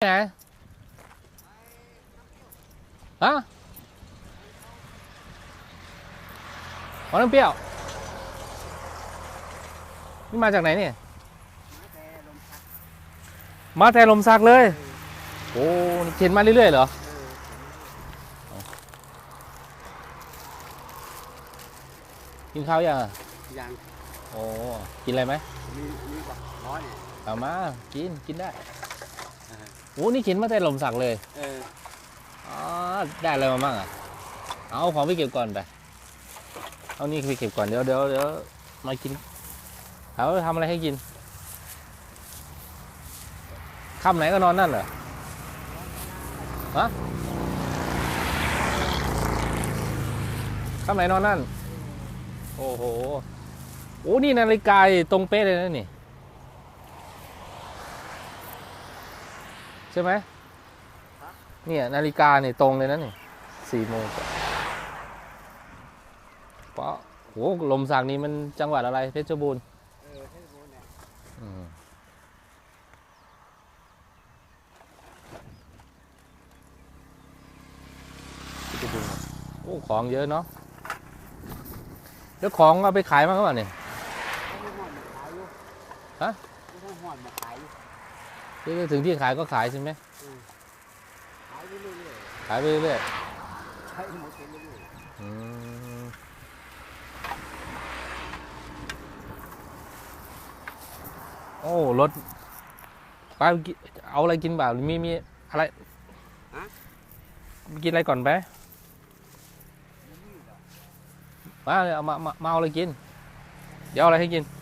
ไหนฮะขอน้ำเปรี้ยว นี่มาจากไหนเนี่ย มาแต่ลมซักเลย โอ้นี่เข็นมาเรื่อยๆเหรอ กินข้าวยังอะยังโอ้ กินอะไรไหมมีมีกว่าร้อยเนี่ยเอามา กิน กินได้เออ โอ้นี่เข็นมาแต่ลมสักเลยเอออ๋อได้อะไรมาบ้างอะ เอาของไปเก็บก่อนไป เอานี่ไปเก็บก่อนเดี๋ยวเดี๋ยวเดี๋ยวมากินเขาทำอะไรให้กินค่ำไหนก็นอนนั่นเหรอฮะค่ำไหนนอนนั่น โอ้โห โอ้นี่นาฬิกาตรงเป๊ะเลยนะนี่ ใช่ไหมเนี่ยนาฬิกาเนี่ยตรงเลยนะเนี่ยสี่โมงเพราะโหลมสักนี้มันจังหวัดอะไรเพชรบูรณ์เพชรบูรณ์โอ้ของเยอะเนาะแล้วของเอาไปขายมั้างหรือเปล่าเนี่ยไหอดมาขายอยู่ฮะ ที่ถึงที่ขายก็ขายใช่ไหมขายไปเรื่อยขายไปเรื่อยๆใช้หมดไปเรื่อยๆอืมโอ้รถไปกินเอาอะไรกินเปล่ามีมีอะไรกินอะไรก่อนไปมาเลยเอามามามาเอาอะไรกิน เดี๋ยวเอาอะไรให้กินๆ